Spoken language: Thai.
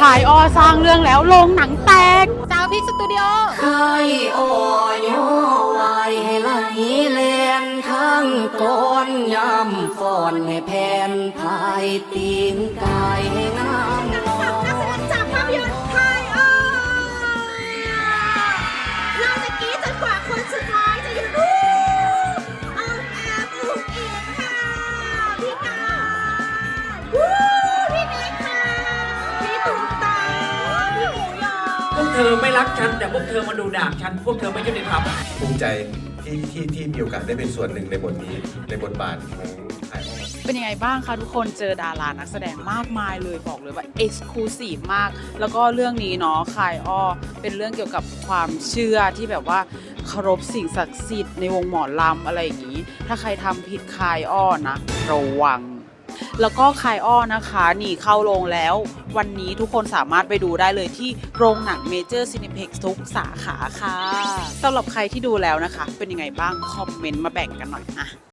ขายออสร้างเรื่องแล้วโรงหนังแตกสาวพิกสตูดิโอไข่ออยไหลไหลแลนทั้งก้อนยำฟอนให้แผ่นพายตีนกาย เธอไม่รักฉัน แต่พวกเธอมาดูด่าฉัน พวกเธอไม่ยุติธรรมภูมิใจที่ที่ที่มีโอกาสได้เป็นส่วนหนึ่งในบทนี้ในบทบาทของไอ้เป็นยังไงบ้างคะทุกคนเจอดารานักแสดงมากมายเลยบอกเลยว่าเอ็กซ์คลูซีฟมาก แล้วก็เรื่องนี้เนาะคายอ้อเป็นเรื่องเกี่ยวกับความเชื่อที่แบบว่าเคารพสิ่งศักดิ์สิทธิ์ในวงหมอลำอะไรอย่างนี้ ถ้าใครทำผิดคายอ้อนะ ระวัง แล้วก็คายอ้อนะคะหนีเข้าโรงแล้ว วันนี้ทุกคนสามารถไปดูได้เลยที่โรงหนังเมเจอร์ซินิเพ็กทุกสาขาค่ะสำหรับใครที่ดูแล้วนะคะ เป็นยังไงบ้าง คอมเมนต์มาแบ่งกันหน่อยนะ